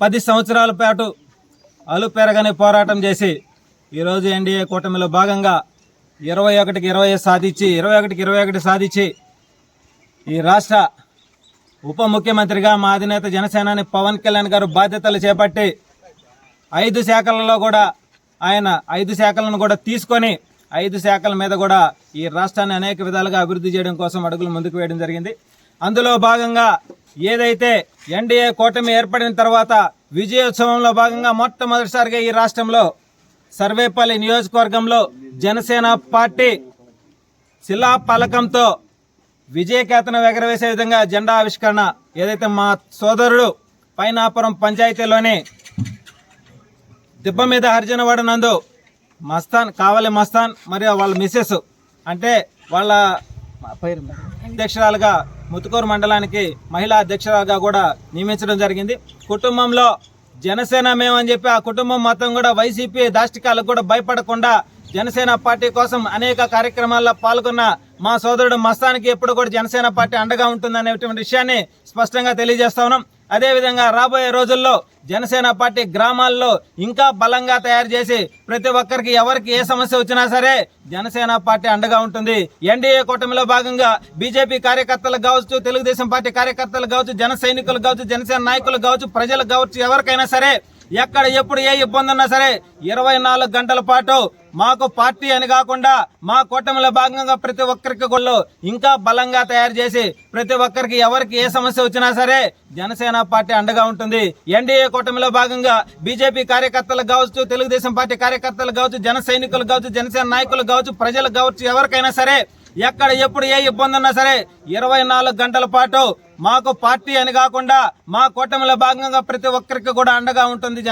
పది సంవత్సరాల పాటు అలుపెరగని పోరాటం చేసి ఈరోజు ఎన్డీఏ కూటమిలో భాగంగా ఇరవై ఒకటికి ఇరవై సాధించి ఇరవై ఒకటికి ఇరవై ఒకటి సాధించి ఈ రాష్ట్ర ఉప ముఖ్యమంత్రిగా మా అధినేత జనసేనాని పవన్ కళ్యాణ్ గారు బాధ్యతలు చేపట్టి ఐదు శాఖలలో కూడా ఆయన ఐదు శాఖలను కూడా తీసుకొని ఐదు శాఖల మీద కూడా ఈ రాష్ట్రాన్ని అనేక విధాలుగా అభివృద్ధి చేయడం కోసం అడుగులు ముందుకు వేయడం జరిగింది. అందులో భాగంగా ఏదైతే ఎన్డీఏ కూటమి ఏర్పడిన తర్వాత విజయోత్సవంలో భాగంగా మొట్టమొదటిసారిగా ఈ రాష్ట్రంలో సర్వేపల్లి నియోజకవర్గంలో జనసేన పార్టీ శిలా పలకంతో విజయకేతనం ఎగరవేసే విధంగా జెండా ఆవిష్కరణ ఏదైతే మా సోదరుడు పైనాపురం పంచాయతీలోని దిబ్బ మీద హరిజనవాడ నందు మస్తాన్ కావలి మస్తాన్ మరియు వాళ్ళ మిస్సెస్ అంటే వాళ్ళ అధ్యక్షురాలుగా ముతుకూరు మండలానికి మహిళా అధ్యక్షురాలుగా కూడా నియమించడం జరిగింది. కుటుంబంలో జనసేన మేమని చెప్పి ఆ కుటుంబం మొత్తం కూడా వైసీపీ దాష్టికాలకు కూడా భయపడకుండా జనసేన పార్టీ కోసం అనేక కార్యక్రమాల్లో పాల్గొన్న మా సోదరుడు మస్తానికి ఎప్పుడు కూడా జనసేన పార్టీ అండగా ఉంటుందనేటువంటి విషయాన్ని స్పష్టంగా తెలియజేస్తా ఉన్నాం. అదేవిధంగా రాబోయే రోజుల్లో జనసేన పార్టీ గ్రామాల్లో ఇంకా బలంగా తయారు చేసి ప్రతి ఒక్కరికి ఎవరికి ఏ సమస్య వచ్చినా సరే జనసేన పార్టీ అండగా ఉంటుంది. ఎన్డీఏ కూటమిలో భాగంగా బీజేపీ కార్యకర్తలు కావచ్చు తెలుగుదేశం పార్టీ కార్యకర్తలు కావచ్చు జన సైనికులు కావచ్చు జనసేన నాయకులు కావచ్చు ప్రజలు కావచ్చు ఎవరికైనా సరే ఎక్కడ ఎప్పుడు ఏ ఇబ్బంది ఉన్నా సరే ఇరవై నాలుగు గంటల పాటు మాకు పార్టీ అని కాకుండా మా కూటమిలో భాగంగా ప్రతి ఒక్కరికి కూడా ఇంకా బలంగా తయారు చేసి ప్రతి ఒక్కరికి ఎవరికి ఏ సమస్య వచ్చినా సరే జనసేన పార్టీ అండగా ఉంటుంది. ఎన్డీఏ కూటమిలో భాగంగా బీజేపీ కార్యకర్తలు కావచ్చు తెలుగుదేశం పార్టీ కార్యకర్తలు కావచ్చు జన సైనికులు కావచ్చు జనసేన నాయకులు కావచ్చు ప్రజలు కావచ్చు ఎవరికైనా సరే ఎక్కడ ఎప్పుడు ఏ ఇబ్బంది ఉన్నా సరే ఇరవై నాలుగు గంటల పాటు మాకు పార్టీ అని కాకుండా మా కూటమిలో భాగంగా ప్రతి ఒక్కరికి కూడా అండగా ఉంటుంది